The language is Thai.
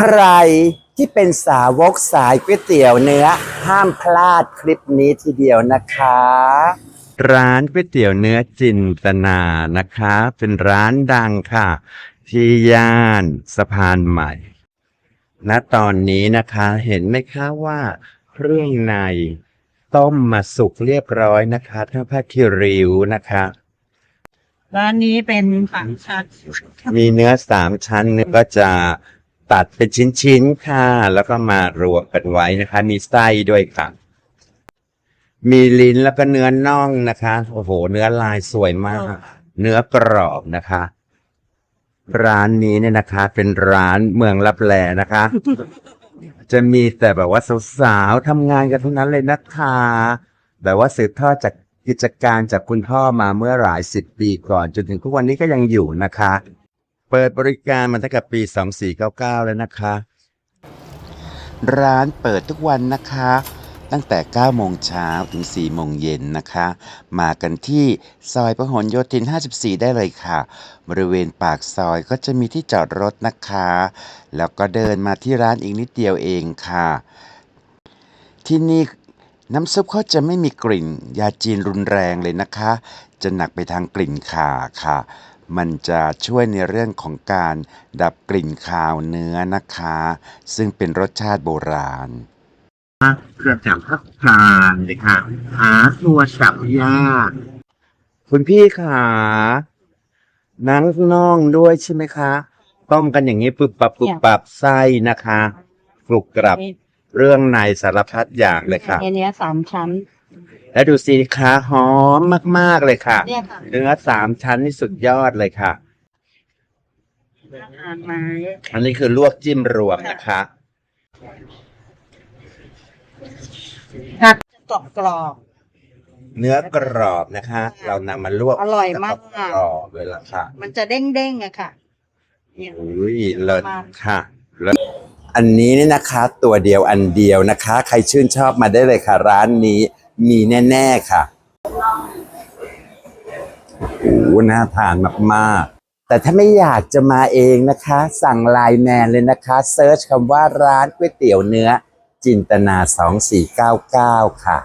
ใครที่เป็นสาวกสายก๋วยเตี๋ยวเนื้อ ห้ามพลาดคลิปนี้ทีเดียวนะคะ ร้านก๋วยเตี๋ยวเนื้อจินตนานะคะ เป็นร้านดังค่ะ ที่ย่านสะพานใหม่ณตอนนี้นะคะเห็นไหมคะว่าเครื่องในต้มมาสุกเรียบร้อยนะคะทั้งผ้าคิริวนะคะ ร้านนี้เป็นฝังชัดมีเนื้อสามชั้นเนี่ยก็จะ ตัดเป็นชิ้นๆค่ะ แล้วก็มารวมกันไว้นะคะ มีไส้ด้วยค่ะ มีลิ้นแล้วก็เนื้อน่องนะคะ โอ้โห เนื้อลายสวยมาก เนื้อกรอบนะคะ ร้านนี้เนี่ยนะคะ เป็นร้านเมืองลับแลนะคะ จะมีแต่แบบว่าสาวๆทำงานกันทั้งนั้นเลยนะคะแบบว่าสืบทอดจากกิจการจากคุณพ่อมาเมื่อหลายสิบปีก่อน จนถึงทุกวันนี้ก็ยังอยู่นะคะ เปิดบริการมาตั้งแต่ปี 2499 แล้วนะคะ ร้านเปิดทุกวันนะคะ ตั้งแต่ 9 โมงเช้าถึง 4 โมงเย็นนะคะ มากันที่ซอยพหลโยธิน 54 ได้เลยค่ะ บริเวณปากซอยก็จะมีที่จอดรถนะคะ แล้วก็เดินมาที่ร้านอีกนิดเดียวเองค่ะ ที่นี่น้ำซุปเขาจะไม่มีกลิ่น ยาจีนรุนแรงเลยนะคะ จะหนักไปทางกลิ่นข่าค่ะ มันจะช่วยในเรื่องของการดับกลิ่นคาวเนื้อนะคะ ซึ่งเป็นรสชาติโบราณเครื่องจักรพักพานเลยค่ะหาตัวสับยากคุณพี่ขาหนังน่องด้วยใช่ไหมคะ ต้มกันอย่างนี้ปึบปับปึบปับไส้นะคะกรุบกรับเรื่องในสารพัดอย่างเลยค่ะเนื้อสามชั้นแล้วดูสิคะหอมมาก ๆ เลยค่ะ เนี่ยค่ะเนื้อสามชั้นนี่สุดยอดเลยค่ะอาหารไม้อันนี้คือลวกจิ้มรวมนะคะ ผักจะกรอบกรอบ เนื้อกรอบนะคะ เรานำมาลวกอร่อยมากกรอบเลยล่ะค่ะมันจะเด้งเด้งๆอะค่ะ เนี่ย อุ้ยเลิศมากค่ะเลิศอันนี้นี่นะคะ ตัวเดียวอันเดียวนะคะ ใครชื่นชอบมาได้เลยค่ะ ร้านนี้ มีแน่ ๆ ค่ะโอ้หน่าทานมากๆ แต่ถ้าไม่อยากจะมาเองนะคะ สั่งไลน์แมนเลยนะคะเซิร์ชคำว่าร้านก๋วยเตี๋ยวเนื้อจินตนา 2499 ค่ะ